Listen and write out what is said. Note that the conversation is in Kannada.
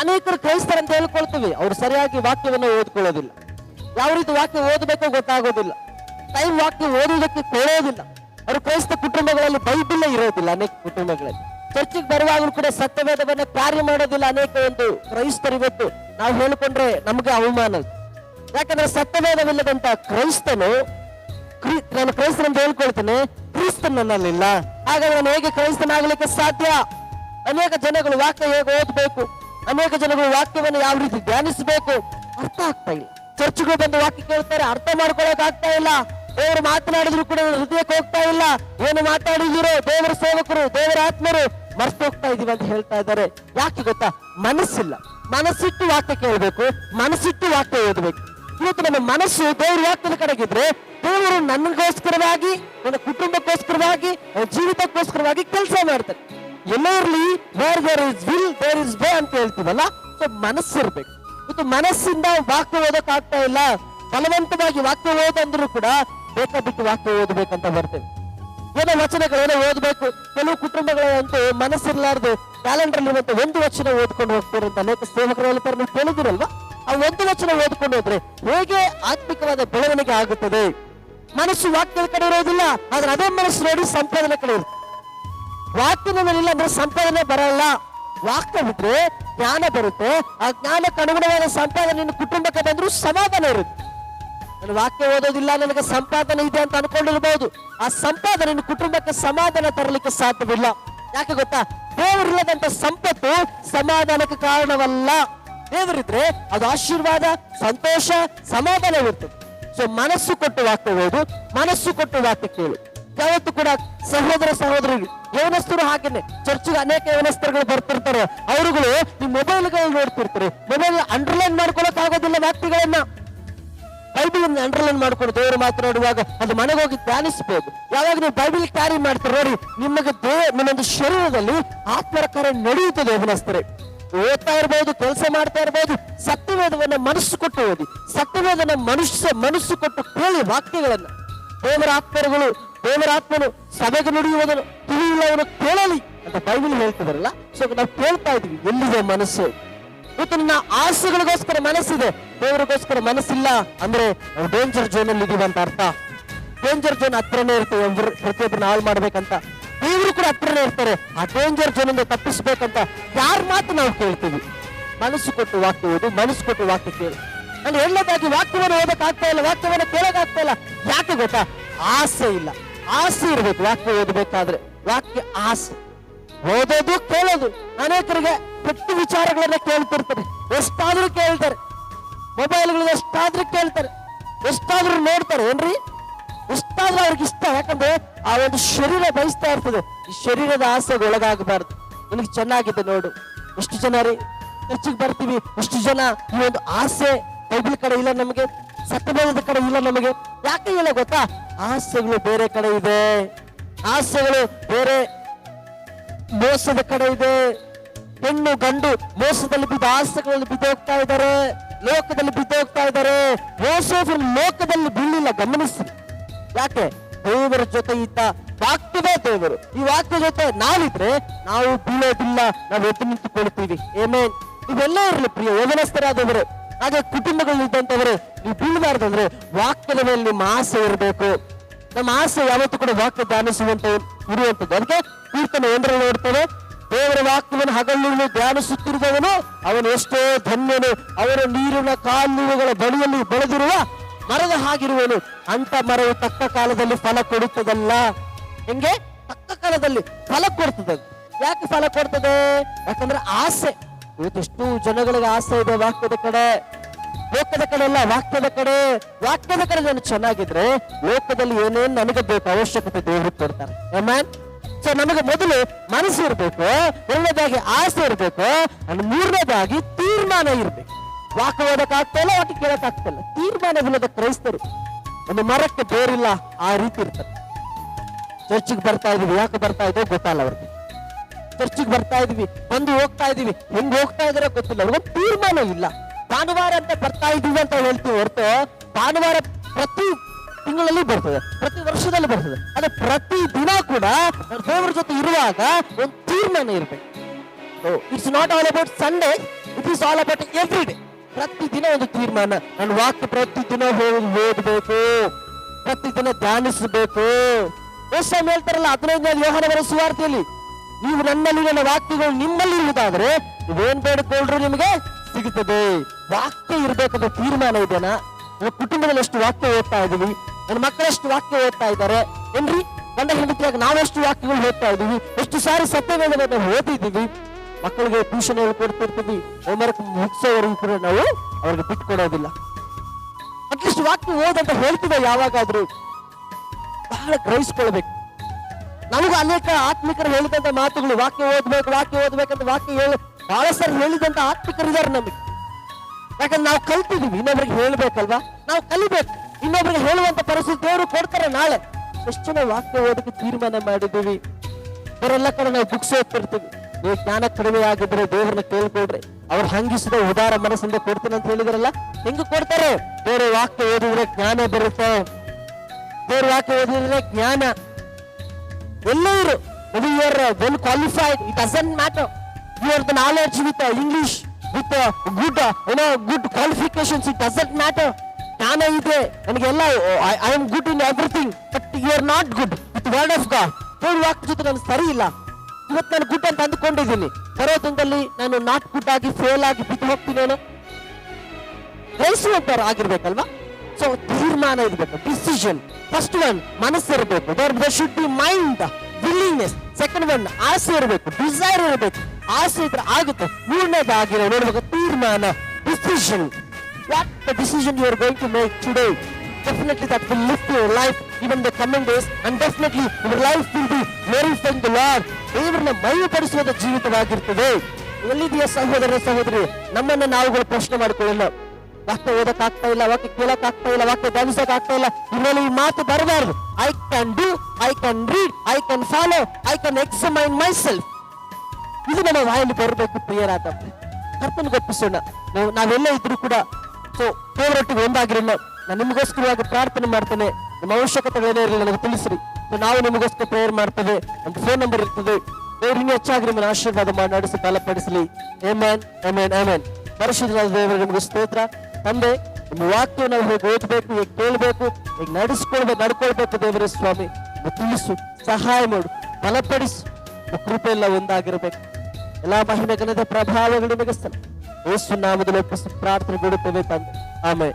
ಅನೇಕರು ಕ್ರೈಸ್ತರಂತ ಹೇಳ್ಕೊಳ್ತೀವಿ. ಅವ್ರು ಸರಿಯಾಗಿ ವಾಕ್ಯವನ್ನು ಓದ್ಕೊಳ್ಳೋದಿಲ್ಲ. ಯಾವ ರೀತಿ ವಾಕ್ಯ ಓದಬೇಕೋ ಗೊತ್ತಾಗೋದಿಲ್ಲ. ಟೈಮ್ ವಾಕ್ಯ ಓದುವುದಕ್ಕೆ ಕೇಳೋದಿಲ್ಲ ಅವರು ಕ್ರೈಸ್ತ ಕುಟುಂಬಗಳಲ್ಲಿ ಬೈಬಿಲ್ಲೇ ಇರೋದಿಲ್ಲ ಅನೇಕ ಕುಟುಂಬಗಳಲ್ಲಿ. ಚರ್ಚಿಗೆ ಬರುವಾಗಲೂ ಕೂಡ ಸತ್ಯವೇದವನ್ನ ಕಾರ್ಯ ಮಾಡೋದಿಲ್ಲ ಅನೇಕ ಒಂದು ಕ್ರೈಸ್ತರು ಇವತ್ತು. ನಾವು ಹೇಳಿಕೊಂಡ್ರೆ ನಮಗೆ ಅವಮಾನ. ಯಾಕಂದ್ರೆ ಸತ್ಯವೇದವಿಲ್ಲದಂತ ಕ್ರೈಸ್ತನು ಕ್ರಿ- ನಾನು ಕ್ರೈಸ್ತನಂತ ಹೇಳ್ಕೊಳ್ತೇನೆ ಕ್ರೈಸ್ತನ ನನ್ನಲ್ಲಿಲ್ಲ. ಹಾಗಾದ್ರೆ ನಾನು ಹೇಗೆ ಕ್ರೈಸ್ತನಾಗಲಿಕ್ಕೆ ಸಾಧ್ಯ? ಅನೇಕ ಜನಗಳು ವಾಕ್ಯ ಹೇಗೆ ಓದ್ಬೇಕು? ಅನೇಕ ಜನಗಳು ವಾಕ್ಯವನ್ನು ಯಾವ ರೀತಿ ಧ್ಯಾನಿಸಬೇಕು ಅರ್ಥ ಆಗ್ತಾ ಇಲ್ಲ. ಚರ್ಚ್ಗಳು ಬಂದು ವಾಕ್ಯ ಕೇಳ್ತಾರೆ, ಅರ್ಥ ಮಾಡ್ಕೊಳಕ್ ಆಗ್ತಾ ಇಲ್ಲ. ದೇವರು ಮಾತನಾಡಿದ್ರು ಕೂಡ ಹೃದಯಕ್ಕೆ ಹೋಗ್ತಾ ಇಲ್ಲ. ಏನು ಮಾತಾಡಿದಿರೋ ದೇವರ ಸೇವಕರು, ದೇವರ ಆತ್ಮರು ಮರ್ತು ಹೋಗ್ತಾ ಇದೀವಿ ಅಂತ ಹೇಳ್ತಾ ಇದ್ದಾರೆ. ಯಾಕೆ ಗೊತ್ತಾ? ಮನಸ್ಸಿಲ್ಲ. ಮನಸ್ಸಿಟ್ಟು ವಾಕ್ಯ ಕೇಳಬೇಕು, ಮನಸ್ಸಿಟ್ಟು ವಾಕ್ಯ ಓದಬೇಕು. ಇವತ್ತು ನಮ್ಮ ಮನಸ್ಸು ದೇವರ ವಾಕ್ಯದ ಕಡೆಗಿದ್ರೆ ದೇವರು ನನಗೋಸ್ಕರವಾಗಿ, ನನ್ನ ಕುಟುಂಬಕ್ಕೋಸ್ಕರವಾಗಿ ಜೀವಿತಕ್ಕೋಸ್ಕರವಾಗಿ ಕೆಲಸ ಮಾಡ್ತಾರೆ. ಎಲ್ಲೇ ಇರ್ಲಿ where there is will there is way ಅಂತ ಹೇಳ್ತೀವಲ್ಲ? ಸೊ ಮನಸ್ಸಿರ್ಬೇಕು. ಇವತ್ತು ಮನಸ್ಸಿಂದ ವಾಕ್ಯ ಓದಕ್ ಆಗ್ತಾ ಇಲ್ಲ. ಬಲವಂತವಾಗಿ ವಾಕ್ಯ ಓದಂದ್ರು ಕೂಡ ಬೇಕಾಬಿಟ್ಟು ವಾಕ್ಯ ಓದಬೇಕಂತ ಬರ್ತೇವೆ. ಏನೋ ವಚನಗಳೇನೋ ಓದ್ಬೇಕು. ಕೆಲವು ಕುಟುಂಬಗಳಂತೂ ಮನಸ್ಸಿರ್ಲಾರ್ದು ಕ್ಯಾಲೆಂಡರ್ ಇರುವಂತ ಒಂದು ವಚನ ಓದ್ಕೊಂಡು ಹೋಗ್ತಾರೆ ಅಂತ ಅನೇಕ ಸೇವಕರು ಹೇಳ್ತಾರೆ. ನೀವು ಕೇಳಿದಿರಲ್ವಾ ಆ ಒಂದು ವಚನ ಓದ್ಕೊಂಡು ಹೋದ್ರೆ ಹೇಗೆ ಆತ್ಮಿಕವಾದ ಬೆಳವಣಿಗೆ ಆಗುತ್ತದೆ? ಮನಸ್ಸು ವಾಕ್ಯದ ಕಡೆ ಇರೋದಿಲ್ಲ, ಆದ್ರೆ ಅದೇ ಮನಸ್ಸು ನೋಡಿ ಸಂಪಾದನೆ ಕಡೆ ಇರುತ್ತೆ. ವಾಕ್ಯದ ಮೇಲೆ ಇಲ್ಲ ಅಂದ್ರೆ ಸಂಪಾದನೆ ಬರಲ್ಲ. ವಾಕ್ಯ ಬಿಟ್ರೆ ಜ್ಞಾನ ಬರುತ್ತೆ. ಆ ಜ್ಞಾನಕ್ಕೆ ಅನುಗುಣವಾದ ಸಂಪಾದನೆ ನಿನ್ನ ಕುಟುಂಬಕ್ಕೆ ಬಂದ್ರು ಸಮಾಧಾನ ಇರುತ್ತೆ. ನಾನು ವಾಕ್ಯ ಓದೋದಿಲ್ಲ, ನನಗೆ ಸಂಪಾದನೆ ಇದೆ ಅಂತ ಅನ್ಕೊಂಡಿರ್ಬಹುದು ಆ ಸಂಪಾದನೆ ನಿನ್ನ ಕುಟುಂಬಕ್ಕೆ ಸಮಾಧಾನ ತರಲಿಕ್ಕೆ ಸಾಧ್ಯವಿಲ್ಲ. ಯಾಕೆ ಗೊತ್ತಾ? ದೇವರಿಲ್ಲದಂತ ಸಂಪತ್ತು ಸಮಾಧಾನಕ್ಕೆ ಕಾರಣವಲ್ಲ. ದೇವರಿದ್ರೆ ಅದು ಆಶೀರ್ವಾದ, ಸಂತೋಷ, ಸಮಾಧಾನ ಇರ್ತದೆ. ಸೊ ಮನಸ್ಸು ಕೊಟ್ಟು ವಾಕ್ಯ ಓದು, ಮನಸ್ಸು ಕೊಟ್ಟು ವಾಕ್ಯ ಕೇಳು. ಯಾವತ್ತು ಕೂಡ ಸಹೋದರ ಸಹೋದರಿ ಯವನಸ್ಥರು ಹಾಗೇನೆ. ಚರ್ಚ್ಗೆ ಅನೇಕ ಯವನಸ್ಥರುಗಳು ಬರ್ತಿರ್ತಾರೆ. ಅವರುಗಳು ಈ ಮೊಬೈಲ್ಗಳು ನೋಡ್ತಿರ್ತಾರೆ. ಮೊಬೈಲ್ ಅಂಡರ್ಲೈನ್ ಮಾಡ್ಕೊಳಕ್ ಆಗೋದಿಲ್ಲ ವ್ಯಕ್ತಿಗಳನ್ನ. ಬೈಬಲ್ ಅಂಡರ್ಲೈನ್ ಮಾಡ್ಕೊಂಡು ದೇವರು ಮಾತನಾಡುವಾಗ ಅದು ಮನೆಗೆ ಹೋಗಿ ಧ್ಯಾನಿಸಬೇಕು ಯಾವಾಗ ನೀವು ಬೈಬಲ್ ಕ್ಯಾರಿ ಮಾಡ್ತಾರೆ ನೋಡಿ, ನಿಮಗೆ ದೇ, ನಿಮ್ಮೊಂದು ಶರೀರದಲ್ಲಿ ಆತ್ಮರ ಕಾರ್ಯ ನಡೆಯುತ್ತದೆ ಯವನಸ್ಥರೆ ಓದ್ತಾ ಇರಬಹುದು ಕೆಲಸ ಮಾಡ್ತಾ ಇರಬಹುದು ಸತ್ಯವೇದವನ್ನ ಮನಸ್ಸು ಕೊಟ್ಟು ಓದಿ ಸತ್ಯವೇದನ ಮನುಷ್ಯ ಮನಸ್ಸು ಕೊಟ್ಟು ಕೇಳಿ ವಾಕ್ಯಗಳನ್ನ. ದೇವರ ಆತ್ಮರುಗಳು ದೇವರ ಆತ್ಮನು ಸಭೆಗೆ ನುಡಿಯುವುದನ್ನು ತಿಳಿಯುವವನು ಕೇಳಲಿ ಅಂತ ಬೈಬಲ್ ಹೇಳ್ತಿದಾರಲ್ಲ ಸೊ ನಾವು ಕೇಳ್ತಾ ಇದೀವಿ ಎಲ್ಲಿದೆ ಮನಸ್ಸು? ಮತ್ತು ನಿನ್ನ ಆಸೆಗಳಿಗೋಸ್ಕರ ಮನಸ್ಸಿದೆ. ದೇವರಿಗೋಸ್ಕರ ಮನಸ್ಸಿಲ್ಲ ಅಂದ್ರೆ ನಾವು ಡೇಂಜರ್ ಝೋನ್ ಅಲ್ಲಿ ಇದೀವಿ ಅಂತ ಅರ್ಥ. ಡೇಂಜರ್ ಝೋನ್ ಹತ್ರನೇ ಇರ್ತೇವೆ ಒಬ್ರು ಪ್ರತಿಯೊಬ್ಬರನ್ನ ಹಾಳು ಮಾಡ್ಬೇಕಂತ. ದೇವರು ಕೂಡ ಹತ್ರನೇ ಇರ್ತಾರೆ. ಆ ಡೇಂಜರ್ ಝೋನ್ ಇಂದ ತಪ್ಪಿಸ್ಬೇಕಂತ ಯಾರ ಮಾತು ನಾವು ಕೇಳ್ತೀವಿ? ಮನಸ್ಸು ಕೊಟ್ಟು ವಾಕ್ಯ ಓದು, ಮನಸ್ಸು ಕೊಟ್ಟು ವಾಕ್ಯ ಕೇಳಿ. ನಾನು ಎಲ್ಲದಾಗಿ ವಾಕ್ಯವನ್ನು ಓದಕ್ಕಾಗ್ತಾ ಇಲ್ಲ, ವಾಕ್ಯವನ್ನು ಕೇಳೋಕಾಗ್ತಾ ಇಲ್ಲ. ಯಾಕೆ ಗೊತ್ತಾ? ಆಸೆ ಇಲ್ಲ. ಆಸೆ ಇರ್ಬೇಕು, ವಾಕ್ಯ ಓದಬೇಕಾದ್ರೆ, ವಾಕ್ಯ ಆಸೆ, ಓದೋದು ಕೇಳೋದು. ಅನೇಕರಿಗೆ ಕೆಟ್ಟ ವಿಚಾರಗಳನ್ನ ಕೇಳ್ತಿರ್ತಾರೆ. ಎಷ್ಟಾದ್ರೂ ಕೇಳ್ತಾರೆ. ಮೊಬೈಲ್ಗಳು ಎಷ್ಟಾದ್ರೂ ಕೇಳ್ತಾರೆ. ಎಷ್ಟಾದ್ರೂ ನೋಡ್ತಾರೆ, ಏನ್ರಿ? ಎಷ್ಟಾದ್ರೂ ಅವ್ರಿಗೆ ಇಷ್ಟ. ಯಾಕಂದ್ರೆ ಆ ಒಂದು ಶರೀರ ಬಯಸ್ತಾ ಇರ್ತದೆ. ಈ ಶರೀರದ ಆಸೆಗೆ ಒಳಗಾಗಬಾರ್ದು. ನಿನಗೆ ಚೆನ್ನಾಗಿದೆ ನೋಡು. ಎಷ್ಟು ಜನ ರೀ? ಚರ್ಚಿಗೆ ಬರ್ತೀವಿ. ಎಷ್ಟು ಜನ? ಈ ಒಂದು ಆಸೆ ಬೈಬಲ್ ಕಡೆ ಇಲ್ಲ ನಮಗೆ. ಸತ್ಯವೇದದ ಕಡೆ ಇಲ್ಲ ನಮಗೆ. ಯಾಕೆ ಇಲ್ಲ ಗೊತ್ತಾ? ಆಸೆಗಳು ಬೇರೆ ಕಡೆ ಇದೆ. ಆಸೆಗಳು ಬೇರೆ ಮೋಸದ ಕಡೆ ಇದೆ. ಹೆಣ್ಣು ಗಂಡು ಮೋಸದಲ್ಲಿ ಬಿದ್ದು ಆಸೆಗಳಲ್ಲಿ ಬಿದ್ದೋಗ್ತಾ ಇದ್ದಾರೆ. ಲೋಕದಲ್ಲಿ ಬಿದ್ದೋಗ್ತಾ ಇದ್ದಾರೆ. ಮೋಸದ ಲೋಕದಲ್ಲಿ ಬೀಳಿಲ್ಲ ಗಮನಿಸಿ. ಯಾಕೆ? ದೇವರ ಜೊತೆ ಇದ್ದ ವಾಕ್ಯವೇ ದೇವರು. ಈ ವಾಕ್ಯ ಜೊತೆ ನಾವಿದ್ರೆ ನಾವು ಬೀಳೋದಿಲ್ಲ, ನಾವು ಎದ್ದು ನಿಂತುಕೊಳ್ತೀವಿ. ಏಮೇನ್ ಇವೆಲ್ಲ ಇರಲಿ ಪ್ರಿಯ, ಯೌವನಸ್ಥರಾದವರು. ಹಾಗೆ ಕುಟುಂಬಗಳಲ್ಲಿದ್ದಂಥವರು ನೀವು ಬೀಳಬಾರ್ದಂದ್ರೆ ವಾಕ್ಯದ ಮೇಲೆ ನಿಮ್ಮ ಆಸೆ ಇರಬೇಕು. ನಮ್ಮ ಆಸೆ ಯಾವತ್ತೂ ಕೂಡ ವಾಕ್ಯ ಧ್ಯಾನಿಸುವಂತ ಇರುವಂತದ್ದು ಅದಕ್ಕೆ ಕೀರ್ತನೆ ಒಂದರಲ್ಲಿ ನೋಡ್ತೇವೆ ದೇವರ ವಾಕ್ಯವನ್ನು ಹಗಲು ಧ್ಯಾನಿಸುತ್ತಿರುವವನು ಅವನು ಎಷ್ಟೋ ಧನ್ಯನು. ಅವರ ನೀರಿನ ಕಾಲುಗಳ ಬಳಿಯಲ್ಲಿ ಬೆಳೆದಿರುವ ಮರದ ಹಾಗಿರುವನು. ಅಂತ ಮರವು ತಕ್ಕ ಕಾಲದಲ್ಲಿ ಫಲ ಕೊಡುತ್ತದಲ್ಲ. ಹೆಂಗೆ? ತಕ್ಕ ಕಾಲದಲ್ಲಿ ಫಲ ಕೊಡ್ತದೆ. ಯಾಕೆ ಫಲ ಕೊಡ್ತದೆ? ಯಾಕಂದ್ರೆ ಆಸೆ. ಇವತ್ತೆಷ್ಟು ಜನಗಳಿಗೆ ಆಸೆ ಇದೆ ವಾಕ್ಯದ ಕಡೆ. ಲೋಕದ ಕಡೆ ಅಲ್ಲ, ವಾಕ್ಯದ ಕಡೆ. ವಾಕ್ಯದ ಕಡೆ ನಾನು ಚೆನ್ನಾಗಿದ್ರೆ ಲೋಕದಲ್ಲಿ ಏನೇನ್ ನನಗೆ ಬೇಕು ಅವಶ್ಯಕತೆ ದೇವರು ಕೊಡ್ತಾರೆ. ಸೊ ನಮಗೆ ಮೊದಲು ಮನಸ್ಸು ಇರ್ಬೇಕು, ಎರಡನೇದಾಗಿ ಆಸೆ ಇರ್ಬೇಕು ಮೂರನೇದಾಗಿ ತೀರ್ಮಾನ ಇರ್ಬೇಕು. ವಾಕ್ ಓದಕ್ ಆಗ್ತಾ ಇಲ್ಲ ತೀರ್ಮಾನ ಕೇಳಕ್ ಆಗ್ತಾ ಇಲ್ಲ ತೀರ್ಮಾನವಿಲ್ಲದ ಕ್ರೈಸ್ತರು ಒಂದು ಮರಕ್ಕೆ ಬೇರಿಲ್ಲ, ಆ ರೀತಿ ಇರ್ತಾರೆ. ಚರ್ಚಿಗೆ ಬರ್ತಾ ಇದ್ದೀವಿ, ಯಾಕೆ ಬರ್ತಾ ಇದೋ ಗೊತ್ತಲ್ಲ ಅವ್ರಿಗೆ. ಚರ್ಚಿಗೆ ಬರ್ತಾ ಇದೀವಿ ಬಂದು ಹೋಗ್ತಾ ಇದೀವಿ, ಹೆಂಗ್ ಹೋಗ್ತಾ ಇದ್ರೆ ಗೊತ್ತಿಲ್ಲ. ಅವ್ರಿಗೊಂದು ತೀರ್ಮಾನ ಇಲ್ಲ. ಭಾನುವಾರ ಅಂತ ಬರ್ತಾ ಇದೀವಿ ಅಂತ ಹೇಳ್ತೀವಿ ಹೊರತು, ಭಾನುವಾರ ಪ್ರತಿ ತಿಂಗಳಲ್ಲಿ ಬರ್ತದೆ, ಪ್ರತಿ ವರ್ಷದಲ್ಲಿ ಬರ್ತದೆ. ಅದೇ ಪ್ರತಿ ದಿನ ಕೂಡ ದೇವರ ಜೊತೆ ಇರುವಾಗ ಒಂದು ತೀರ್ಮಾನ ಇರಬೇಕು. It's not all about Sunday it is all about every day ಪ್ರತಿದಿನ ಒಂದು ತೀರ್ಮಾನ. ನಾನು ವಾಕ್ಯ ಪ್ರತಿದಿನ ಹೋಗಿ ಓದಬೇಕು. ಪ್ರತಿದಿನ ಧ್ಯಾನಿಸಬೇಕು. ಎಷ್ಟು ಹೇಳ್ತಾರಲ್ಲ ಹದಿನೈದನೇ ಬರೋ ಸುವಾರ್ತೆಯಲ್ಲಿ ನೀವು ನನ್ನಲ್ಲಿ ನನ್ನ ವಾಕ್ಯಗಳು ನಿಮ್ಮಲ್ಲಿ ಇರುವುದಾದ್ರೆ ನೀವೇನ್ ಬೇಡಿಕೊಳ್ಳ್ರು ನಿಮಗೆ? ಸಿಗುತ್ತದೆ. ವಾಕ್ಯ ಇರಬೇಕಂತ ತೀರ್ಮಾನ ಇದೆನಾ ನನ್ನ ಕುಟುಂಬದಲ್ಲಿ ಎಷ್ಟು ವಾಕ್ಯ ಓದ್ತಾ ಇದೀವಿ ನನ್ನ ಮಕ್ಕಳೆಷ್ಟು ವಾಕ್ಯ ಓದ್ತಾ ಇದ್ದಾರೆ, ಏನ್ರಿ? ಗಂಡ ಹೆಂಡತಿಯಾಗಿ ನಾವೆಷ್ಟು ವಾಕ್ಯಗಳು ಓದ್ತಾ ಇದೀವಿ ಎಷ್ಟು ಸಾರಿ ಸತ್ಯಗಳನ್ನ ಓದಿದ್ದೀವಿ, ಮಕ್ಕಳಿಗೆ ಟ್ಯೂಷನ್ ಹೇಳ್ಕೊಡ್ತಿರ್ತೀವಿ ಹೋಮ್ವರ್ಕ್ ಮುಗಿಸೋವರೆಗೂ ಕೂಡ ನಾವು ಅವ್ರಿಗೆ ಬಿಟ್ಕೊಡೋದಿಲ್ಲ ಅಟ್ಲೀಸ್ಟ್ ವಾಕ್ಯ ಓದಂತ ಹೇಳ್ತೀವಿ ಯಾವಾಗಾದ್ರೂ? ಬಹಳ ಗ್ರಹಿಸ್ಕೊಳ್ಬೇಕು. ನಮಗೂ ಅನೇಕ ಆತ್ಮಿಕರು ಹೇಳಿದಂತ ಮಾತುಗಳು, ವಾಕ್ಯ ಓದ್ಬೇಕು, ವಾಕ್ಯ ಓದ್ಬೇಕಂತ ವಾಕ್ಯ ಹೇಳಿ. ಬಹಳ ಸರ್ ಹೇಳಿದಂತ ಆತ್ಮಿಕರು ಇದಾರೆ ನಮಗೆ. ಯಾಕಂದ್ರೆ ನಾವು ಕಲ್ತಿದೀವಿ ಇನ್ನೊಬ್ರಿಗೆ ಹೇಳ್ಬೇಕಲ್ವಾ? ನಾವು ಕಲಿಬೇಕು. ಇನ್ನೊಬ್ರಿಗೆ ಹೇಳುವಂತ ಪರಿಸ್ಥಿತಿ ದೇವರು ಕೊಡ್ತಾರೆ ನಾಳೆ. ಎಷ್ಟು ಜನ ವಾಕ್ಯ ಓದಕ್ಕೆ ತೀರ್ಮಾನ ಮಾಡಿದ್ದೀವಿ? ಅವರೆಲ್ಲ ಕಡೆ ನಾವು ಬುಕ್ಸ್ ಓದ್ತಿರ್ತೀವಿ. ನೀವು ಜ್ಞಾನ ಕಡಿಮೆ ಆಗಿದ್ರೆ ದೇವರನ್ನ ಕೇಳ್ಕೊಡ್ರಿ ಅವ್ರು ಹಂಗಿಸಿದ ಉದಾರ ಮನಸ್ಸಿಂದ ಕೊಡ್ತೀನಿ ಅಂತ ಹೇಳಿದ್ರಲ್ಲ ಹೆಂಗ ಕೊಡ್ತಾರೆ. ಬೇರೆ ವಾಕ್ಯ ಓದಿದ್ರೆ ಜ್ಞಾನ ಬರುತ್ತೆ. ಬೇರೆ ವಾಕ್ಯ ಓದಿದ್ರೆ ಜ್ಞಾನ. ಎಲ್ಲರೂ uh, it doesn't matter you are the knowledge with uh, english with uh, good uh, you know good qualifications it doesn't matter ಜ್ಞಾನ ಇದೆ ನನಗೆಲ್ಲ I am good in everything but you are not good with word of God ದೇವ್ರ ವಾಕ್ಯ ಜೊತೆ ನಾನು ಸರಿ ಇಲ್ಲ ಇವತ್ತು ನಾನು ಗುಡ್ ಅಂತ ಅಂದ್ಕೊಂಡಿದ್ದೀನಿ ಬರೋ ದಿನದಲ್ಲಿ ನಾನು ನಾಟ್ ಗುಡ್ ಆಗಿ ಫೇಲ್ ಆಗಿ ಬಿದ್ದು ಹೋಗ್ತೀನೇನೋ ಗ್ರಹಿಸುವಂತವ್ರು ಆಗಿರ್ಬೇಕಲ್ವಾ ಸೊ, ತೀರ್ಮಾನ ಇರಬೇಕು. ಡಿಸಿಷನ್ ಫಸ್ಟ್ ಒನ್ ಮನಸ್ಸು ಇರಬೇಕು. There should be mind willingness second one ಆಸೆ ಇರಬೇಕು. ಡಿಸೈರ್ ಇರಬೇಕು. ಆಸೆ ಇದ್ರೆ ಆಗುತ್ತೆ. ಮೂರನೇದಾಗಿರೋ ನೋಡುವಾಗ ತೀರ್ಮಾನ decision what the decision you are going to make today definitely that will lift your life even the coming days and definitely your life will be glorifying the lord ದೇವರನ್ನ ಮೈಪಡಿಸುವಂತ ಜೀವಿತವಾಗಿರ್ತದೆ. ಎಲ್ಲಿದೆಯಾ ಸಹೋದರ ಸಹೋದರಿ? ನಮ್ಮನ್ನ ನಾವುಗಳು ಪ್ರಶ್ನೆ ಮಾಡಿಕೊಳ್ಳಿಲ್ಲ ವಾಕ್ಯ ಓದಕ್ ಆಗ್ತಾ ಇಲ್ಲ ವಾಕ್ಯ ಕೇಳಕ್ ಆಗ್ತಾ ಇಲ್ಲ ವಾಕ್ಯ ಧ್ಯಾನಿಸಕ್ ಆಗ್ತಾ ಇಲ್ಲ. ಇನ್ಮೇಲೆ ಈ ಮಾತು ಬರಬಾರ್ದು. I can do I can read I can follow I can examine myself ಇದು ನಮ್ಮ ವಾಯಲ್ಲಿ ಬರಬೇಕು ಪ್ರಿಯರಾದ ಕರ್ತನ ಗೊಪ್ಪಿಸೋಣ ನಾವು, ನಾವೆಲ್ಲ ಇದ್ರು ಕೂಡ ಸೊ ದೇವರೊಟ್ಟಿಗೆ ಒಂದಾಗಿರಲ್ಲ. ನಾನು ನಿಮಗೋಸ್ಕರವಾಗಿ ಪ್ರಾರ್ಥನೆ ಮಾಡ್ತೇನೆ. ನಿಮ್ಮ ಅವಶ್ಯಕತೆಗಳೇನೇ ಇರಲಿಲ್ಲ ನನಗೆ ತಿಳಿಸ್ರಿ. ಸೊ ನಾವು ನಿಮಗೋಸ್ಕರ ಪ್ರೇಯರ್ ಮಾಡ್ತೇವೆ. ಒಂದು ಫೋನ್ ನಂಬರ್ ಇರ್ತದೆ. ದೇವ್ರು ಇನ್ನೂ ಹೆಚ್ಚಾಗಿ ನಿಮ್ಮನ್ನು ಆಶೀರ್ವಾದ ಮಾಡಿ ನಡೆಸಿ, ಬಲಪಡಿಸಲಿ. ಏಮೇನ್ ಏಮೇನ್ ಏಮೇನ್ ಪರಿಶುದ್ಧವಾದ ದೇವರು, ನಿಮಗೆ ಸ್ತೋತ್ರ. ತಂದೆ, ನಿಮ್ಮ ವಾಕ್ಯ ನಾವು ಹೇಗೆ ಓದಬೇಕು, ಹೇಗೆ ಕೇಳಬೇಕು, ಹೇಗೆ ನಡೆಸ್ಕೊಳ್ಬೇಕು, ನಡ್ಕೊಳ್ಬೇಕು ದೇವರೇ ಸ್ವಾಮಿ ತಿಳಿಸು, ಸಹಾಯ ಮಾಡು, ಬಲಪಡಿಸು ಕೃಪೆ ಎಲ್ಲ ಒಂದಾಗಿರ್ಬೇಕು. ಎಲ್ಲಾ ಮಹಿಮೆ ಪ್ರಭಾವಗಳು ನಿಮಗೆ ಏಸು ನಾಮದಲ್ಲಿ ಪ್ರಾರ್ಥನೆ ಬಿಡುತ್ತೇವೆ ತಂದೆ. ಆಮೇಲೆ